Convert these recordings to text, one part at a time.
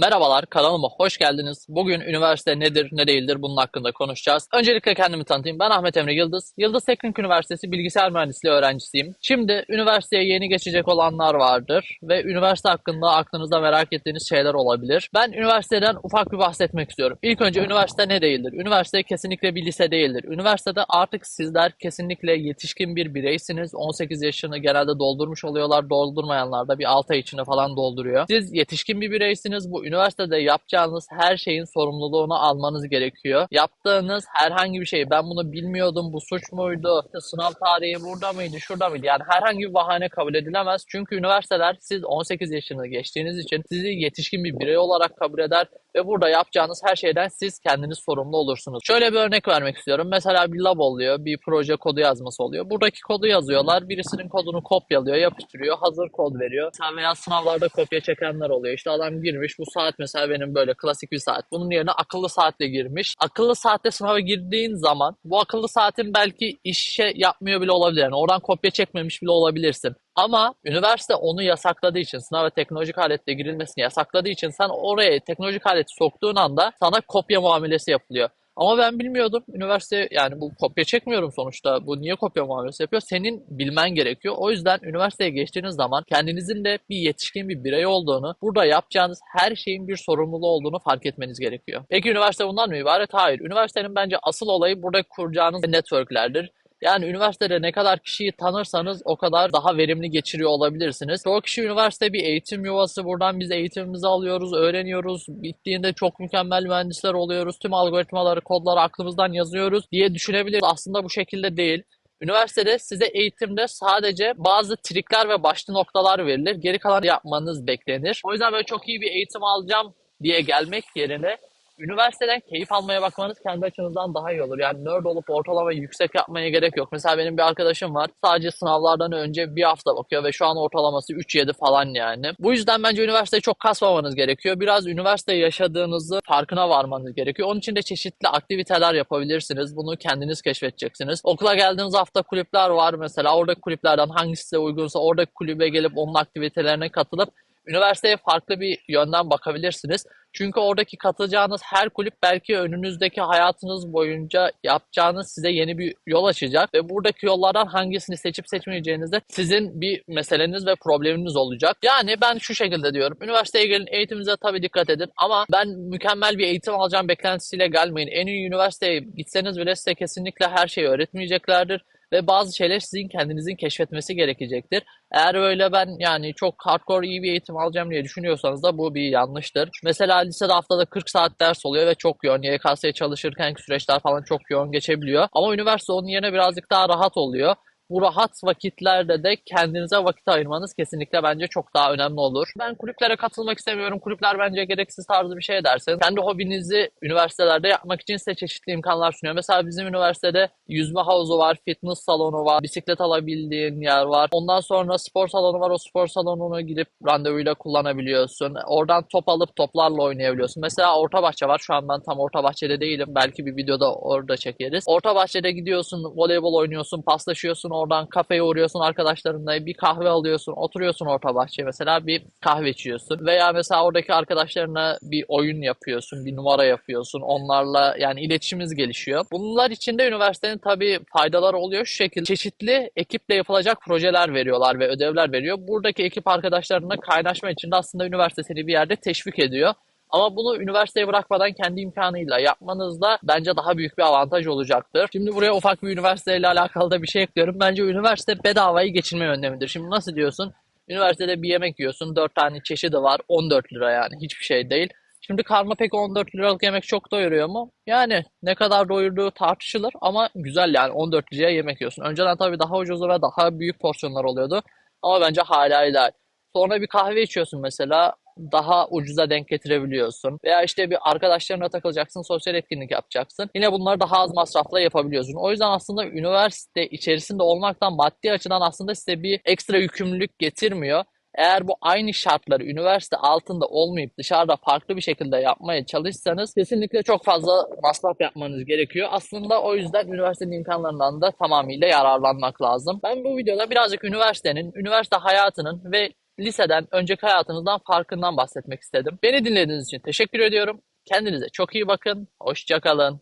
Merhabalar, kanalıma hoş geldiniz. Bugün üniversite nedir, ne değildir bunun hakkında konuşacağız. Öncelikle kendimi tanıtayım. Ben Ahmet Emre Yıldız. Yıldız Teknik Üniversitesi Bilgisayar Mühendisliği öğrencisiyim. Şimdi üniversiteye yeni geçecek olanlar vardır ve üniversite hakkında aklınızda merak ettiğiniz şeyler olabilir. Ben üniversiteden ufak bir bahsetmek istiyorum. İlk önce üniversite ne değildir? Üniversite kesinlikle bir lise değildir. Üniversitede artık sizler kesinlikle yetişkin bir bireysiniz. 18 yaşını genelde doldurmuş oluyorlar. Doldurmayanlar da bir 6 ay içinde falan dolduruyor. Siz yetişkin bir bireysiniz. Bu üniversitede yapacağınız her şeyin sorumluluğunu almanız gerekiyor. Yaptığınız herhangi bir şey ben bunu bilmiyordum bu suç muydu? İşte sınav tarihi burada mıydı şurada mıydı? Yani herhangi bir bahane kabul edilemez. Çünkü üniversiteler siz 18 yaşını geçtiğiniz için sizi yetişkin bir birey olarak kabul eder ve burada yapacağınız her şeyden siz kendiniz sorumlu olursunuz. Şöyle bir örnek vermek istiyorum. Mesela bir lab oluyor, bir proje kodu yazması oluyor. Buradaki kodu yazıyorlar, birisinin kodunu kopyalıyor, yapıştırıyor, hazır kod veriyor. Sen veya sınavlarda kopya çekenler oluyor. İşte adam girmiş, bu saat mesela benim böyle klasik bir saat. Bunun yerine akıllı saatle girmiş. Akıllı saatte sınava girdiğin zaman bu akıllı saatin belki işe yapmıyor bile olabilir. Yani oradan kopya çekmemiş bile olabilirsin. Ama üniversite onu yasakladığı için, sınav ve teknolojik aletle girilmesini yasakladığı için sen oraya teknolojik aleti soktuğun anda sana kopya muamelesi yapılıyor. Ama ben bilmiyordum. Üniversite yani bu kopya çekmiyorum sonuçta. Bu niye kopya muamelesi yapıyor? Senin bilmen gerekiyor. O yüzden üniversiteye geçtiğiniz zaman kendinizin de bir yetişkin bir birey olduğunu, burada yapacağınız her şeyin bir sorumluluğu olduğunu fark etmeniz gerekiyor. Peki üniversite bundan mı ibaret? Hayır. Üniversitenin bence asıl olayı burada kuracağınız networklerdir. Yani üniversitede ne kadar kişiyi tanırsanız o kadar daha verimli geçiriyor olabilirsiniz. Çoğu kişi üniversite bir eğitim yuvası. Buradan biz eğitimimizi alıyoruz, öğreniyoruz. Bittiğinde çok mükemmel mühendisler oluyoruz. Tüm algoritmaları, kodları aklımızdan yazıyoruz diye düşünebiliriz. Aslında bu şekilde değil. Üniversitede size eğitimde sadece bazı trikler ve başlı noktalar verilir. Geri kalan yapmanız beklenir. O yüzden böyle çok iyi bir eğitim alacağım diye gelmek yerine üniversiteden keyif almaya bakmanız kendi açınızdan daha iyi olur. Yani nerd olup ortalama yüksek yapmaya gerek yok. Mesela benim bir arkadaşım var. Sadece sınavlardan önce bir hafta bakıyor ve şu an ortalaması 3-7 falan yani. Bu yüzden bence üniversiteyi çok kasmamanız gerekiyor. Biraz üniversite yaşadığınızı farkına varmanız gerekiyor. Onun için de çeşitli aktiviteler yapabilirsiniz. Bunu kendiniz keşfedeceksiniz. Okula geldiğiniz hafta kulüpler var mesela. Oradaki kulüplerden hangisi size uygunsa oradaki kulübe gelip onun aktivitelerine katılıp üniversiteye farklı bir yönden bakabilirsiniz. Çünkü oradaki katılacağınız her kulüp belki önünüzdeki hayatınız boyunca yapacağınız size yeni bir yol açacak ve buradaki yollardan hangisini seçip seçmeyeceğiniz de sizin bir meseleniz ve probleminiz olacak. Yani ben şu şekilde diyorum. Üniversiteye gelin eğitiminize tabii dikkat edin ama ben mükemmel bir eğitim alacağım beklentisiyle gelmeyin. En iyi üniversiteye gitseniz bile size kesinlikle her şeyi öğretmeyeceklerdir ve bazı şeyler sizin kendinizin keşfetmesi gerekecektir. Eğer öyle ben yani çok hardcore iyi bir eğitim alacağım diye düşünüyorsanız da bu bir yanlıştır. Mesela lisede haftada 40 saat ders oluyor ve çok yoğun. YKS'ye çalışırken süreçler falan çok yoğun geçebiliyor. Ama üniversite onun yerine birazcık daha rahat oluyor bu rahat vakitlerde de kendinize vakit ayırmanız kesinlikle bence çok daha önemli olur. Ben kulüplere katılmak istemiyorum. Kulüpler bence gereksiz tarzı bir şey derseniz kendi hobinizi üniversitelerde yapmak için size çeşitli imkanlar sunuyor. Mesela bizim üniversitede yüzme havuzu var, fitness salonu var, bisiklet alabildiğin yer var. Ondan sonra spor salonu var. O spor salonuna gidip randevuyla kullanabiliyorsun. Oradan top alıp toplarla oynayabiliyorsun. Mesela Orta Bahçe var. Şu an ben tam Orta Bahçe'de değilim. Belki bir videoda orada çekeriz. Orta Bahçe'de gidiyorsun, voleybol oynuyorsun, paslaşıyorsun, oradan kafeye uğruyorsun arkadaşlarınla bir kahve alıyorsun oturuyorsun orta bahçeye mesela bir kahve içiyorsun veya mesela oradaki arkadaşlarına bir oyun yapıyorsun bir numara yapıyorsun onlarla yani iletişimimiz gelişiyor. Bunlar içinde üniversitenin tabii faydaları oluyor şu şekilde çeşitli ekiple yapılacak projeler veriyorlar ve ödevler veriyor. Buradaki ekip arkadaşlarına kaynaşma için de aslında üniversite seni bir yerde teşvik ediyor. Ama bunu üniversiteye bırakmadan kendi imkanıyla yapmanız da bence daha büyük bir avantaj olacaktır. Şimdi buraya ufak bir üniversiteyle alakalı da bir şey ekliyorum. Bence üniversite bedavayı geçinme yöntemidir. Şimdi nasıl diyorsun? Üniversitede bir yemek yiyorsun. 4 tane çeşidi var. 14 lira yani. Hiçbir şey değil. Şimdi karma pek 14 liralık yemek çok doyuruyor mu? Yani ne kadar doyurduğu tartışılır ama güzel yani 14 liraya yemek yiyorsun. Önceden tabii daha ucuz ve daha büyük porsiyonlar oluyordu. Ama bence hala ideal. Sonra bir kahve içiyorsun mesela daha ucuza denk getirebiliyorsun. Veya işte bir arkadaşlarına takılacaksın, sosyal etkinlik yapacaksın. Yine bunları daha az masrafla yapabiliyorsun. O yüzden aslında üniversite içerisinde olmaktan maddi açıdan aslında size bir ekstra yükümlülük getirmiyor. Eğer bu aynı şartları üniversite altında olmayıp dışarıda farklı bir şekilde yapmaya çalışsanız kesinlikle çok fazla masraf yapmanız gerekiyor. Aslında o yüzden üniversitenin imkanlarından da tamamıyla yararlanmak lazım. Ben bu videoda birazcık üniversitenin, üniversite hayatının ve liseden önceki hayatınızdan farkından bahsetmek istedim. Beni dinlediğiniz için teşekkür ediyorum. Kendinize çok iyi bakın. Hoşça kalın.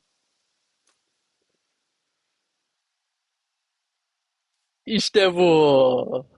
İşte bu.